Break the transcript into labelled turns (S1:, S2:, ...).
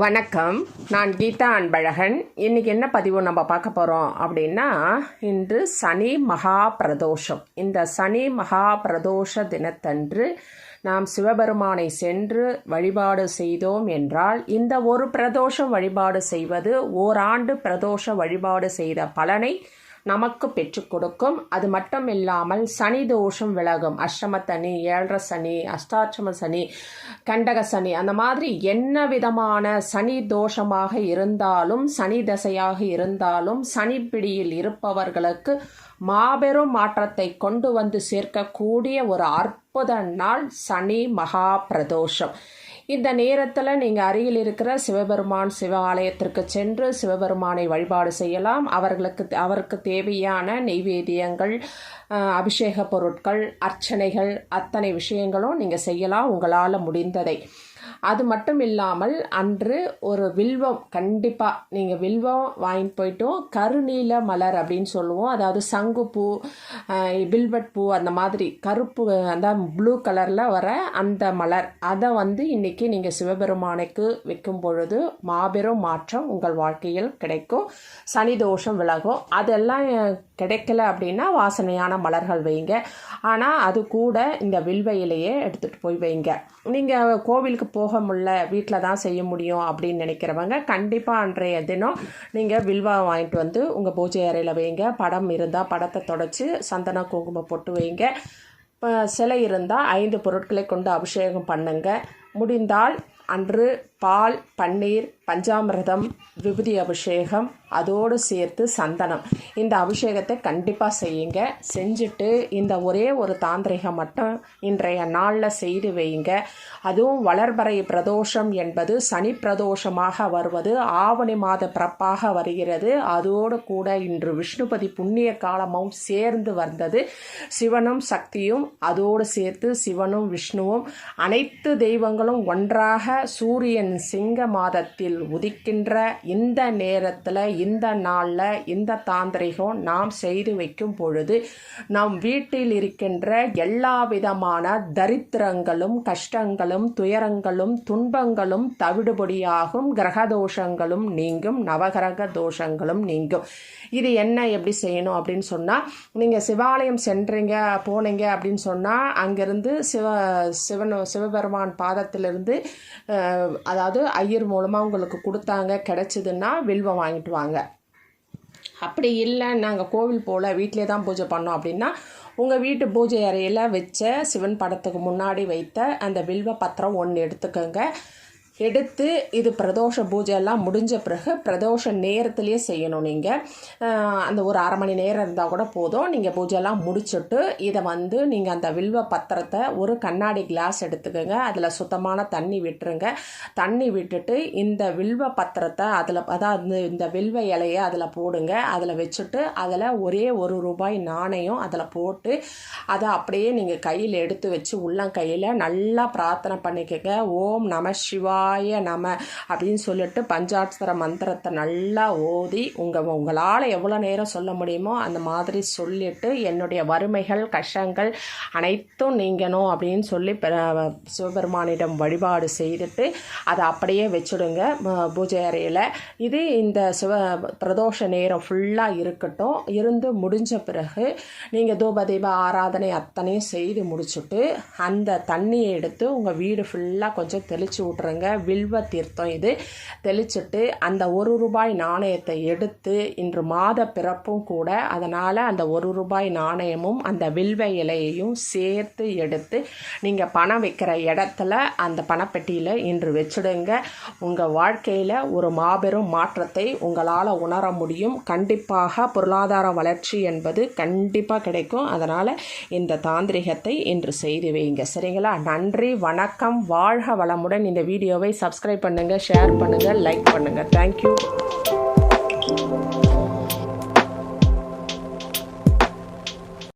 S1: வணக்கம். நான் கீதா அன்பழகன். இன்றைக்கி என்ன பதிவு நம்ம பார்க்க போகிறோம் அப்படின்னா இன்று சனி மகா பிரதோஷம். இந்த சனி மகா பிரதோஷ தினத்தன்று நாம் சிவபெருமானை சென்று வழிபாடு செய்தோம் என்றால் இந்த ஒரு பிரதோஷம் வழிபாடு செய்வது ஓராண்டு பிரதோஷ வழிபாடு செய்த பலனை நமக்கு பெற்றுக் கொடுக்கும். அது மட்டும் இல்லாமல் சனி தோஷம் விலகும். அஷ்டம சனி ஏழரை சனி அஷ்டாட்சம சனி கண்டக சனி அந்த மாதிரி என்ன விதமான சனி தோஷமாக இருந்தாலும் சனி தசையாக இருந்தாலும் சனி பிடியில் இருப்பவர்களுக்கு மாபெரும் மாற்றத்தை கொண்டு வந்து சேர்க்கக்கூடிய ஒரு அற்புத நாள் சனி மகா பிரதோஷம். இந்த நேரத்தில் நீங்கள் அருகில் இருக்கிற சிவபெருமான் சிவ ஆலயத்திற்கு சென்று சிவபெருமானை வழிபாடு செய்யலாம். அவர்களுக்கு அவருக்கு தேவையான நெய்வேதியங்கள் அபிஷேக பொருட்கள் அர்ச்சனைகள் அத்தனை விஷயங்களும் நீங்கள் செய்யலாம். உங்களால் முடிந்ததை. அது மட்டும் இல்லாமல் அன்று ஒரு வில்வம் கண்டிப்பாக நீங்கள் வில்வம் வாங்கிட்டு போயிட்டும் கருநீல மலர் அப்படின்னு சொல்லுவோம். அதாவது சங்குப்பூ பில்வட் பூ அந்த மாதிரி கருப்பு அந்த ப்ளூ கலரில் வர அந்த மலர். அதை வந்து இன்றைக்கி நீங்கள் சிவபெருமானுக்கு வைக்கும் பொழுது மாபெரும் மாற்றம் உங்கள் வாழ்க்கையில் கிடைக்கும். சனி தோஷம் விலகும். அதெல்லாம் கிடைக்கல அப்படின்னா வாசனையான மலர்கள் வைங்க ஆனால் அது கூட இந்த வில்வையிலேயே எடுத்துகிட்டு போய் வைங்க நீங்கள் கோவிலுக்கு போக முடியல வீட்டில் தான் செய்ய முடியும் அப்படின்னு நினைக்கிறவங்க கண்டிப்பாக அன்றைய தினம் நீங்கள் வில்வா வாங்கிட்டு வந்து உங்கள் பூஜை அறையில் வைங்க. படம் இருந்தால் படத்தை தொடச்சி சந்தன குங்குமம் போட்டு வைங்க. இப்போ சிலை இருந்தால் ஐந்து பொருட்களை கொண்டு அபிஷேகம் பண்ணுங்கள் முடிந்தால் அன்று பால் பன்னீர் பஞ்சாமிரதம் விபூதி அபிஷேகம் அதோடு சேர்த்து சந்தனம். இந்த அபிஷேகத்தை கண்டிப்பாக செய்யுங்க. செஞ்சுட்டு இந்த ஒரே ஒரு தாந்திரிகம் மட்டும் இன்றைய நாளில் செய்து வைங்க அதுவும் வளர்பறை பிரதோஷம் என்பது சனி பிரதோஷமாக வருவது ஆவணி மாத பிறப்பாக வருகிறது. அதோடு கூட இன்று விஷ்ணுபதி புண்ணிய காலமும் சேர்ந்து வந்தது. சிவனும் சக்தியும் அதோடு சேர்த்து சிவனும் விஷ்ணுவும் அனைத்து தெய்வங்களும் ஒன்றாக சூரியன் சிங்க மாதத்தில் உதிக்கின்ற இந்த நேரத்தில் இந்த நாளில் இந்த தாந்திரிகம் நாம் செய்து வைக்கும் பொழுது நம் வீட்டில் இருக்கின்ற எல்லா விதமான தரித்திரங்களும் கஷ்டங்களும் துயரங்களும் துன்பங்களும் தவிடுபடியாகும் கிரக தோஷங்களும் நீங்கும் நவகிரக தோஷங்களும் நீங்கும். இது என்ன எப்படி செய்யணும் அப்படின்னு சொன்னால் நீங்கள் சிவாலயம் சென்றீங்க போனீங்க அப்படின்னு சொன்னால் அங்கேருந்து சிவ சிவன் சிவபெருமான் பாதத்திலிருந்து அதாவது ஐயர் மூலமாக உங்களுக்கு கொடுத்தாங்க கிடச்சிதுன்னா வில்வம் வாங்கிட்டு வாங்க. அப்படி இல்லை நாங்கள் கோவில் போல் வீட்டிலே தான் பூஜை பண்ணோம் அப்படின்னா உங்கள் வீட்டு பூஜை அறையில் வச்ச சிவன் படத்துக்கு முன்னாடி வைத்த அந்த வில்வ பத்திரம் ஒன்று எடுத்துக்கோங்க. எடுத்து இது பிரதோஷ பூஜை எல்லாம் முடிஞ்ச பிறகு பிரதோஷ நேரத்திலேயே செய்யணும் நீங்கள் அந்த ஒரு அரை மணி நேரம் இருந்தால் கூட போதும். நீங்கள் பூஜையெல்லாம் முடிச்சுட்டு இதை வந்து நீங்கள் அந்த வில்வ பத்திரத்தை ஒரு கண்ணாடி கிளாஸ் எடுத்துக்கோங்க. அதில் சுத்தமான தண்ணி விட்டுருங்க. தண்ணி விட்டுட்டு இந்த வில்வ பத்திரத்தை அதில் அதாவது இந்த வில்வ இலையை அதில் போடுங்க. அதில் வச்சுட்டு அதில் ஒரே ஒரு ரூபாய் நாணயம் அதில் போட்டு அதை அப்படியே நீங்கள் கையில் எடுத்து வச்சு உள்ளங்கையில் நல்லா பிரார்த்தனை பண்ணிக்கங்க. ஓம் நம சிவாய நம அப்படின்னு சொல்லிட்டு பஞ்சாட்சர மந்திரத்தை நல்லா ஓதி உங்கள் உங்களால் எவ்வளோ நேரம் சொல்ல முடியுமோ அந்த மாதிரி சொல்லிட்டு என்னுடைய வறுமைகள் கஷ்டங்கள் அனைத்தும் நீங்கணும் அப்படின்னு சொல்லி சிவபெருமானிடம் வழிபாடு செய்துட்டு அதை அப்படியே வச்சுடுங்க. பூஜை அறையில். இது இந்த சிவ பிரதோஷ நேரம் ஃபுல்லாக இருக்கட்டும். இருந்து முடிஞ்ச பிறகு நீங்கள் தூப தீப ஆராதனை அத்தனையும் செய்து முடிச்சுட்டு அந்த தண்ணியை எடுத்து உங்கள் வீடு ஃபுல்லாக கொஞ்சம் தெளித்து விட்ருங்க வில்வ தீர்த்தம் இது. தெளிச்சுட்டு அந்த ஒரு ரூபாய் நாணயத்தை எடுத்து இன்று மாத பிறப்பும் கூட அதனால் அந்த ஒரு ரூபாய் நாணயமும் அந்த வில்வ இலையையும் சேர்த்து எடுத்து நீங்கள் பணம் வைக்கிற இடத்துல அந்த பணப்பெட்டியில் இன்று வச்சுடுங்க. உங்கள் வாழ்க்கையில் ஒரு மாபெரும் மாற்றத்தை உங்களால் உணர முடியும். கண்டிப்பாக பொருளாதார வளர்ச்சி என்பது கண்டிப்பாக கிடைக்கும். அதனால் இந்த தாந்திரிகத்தை இன்று செய்து வைங்க. சரிங்களா? நன்றி வணக்கம். வாழ்க வளமுடன் இந்த வீடியோவை சப்ஸ்கிரைப் பண்ணுங்கள் ஷேர் பண்ணுங்கள் லைக் பண்ணுங்கள் தேங்க்யூ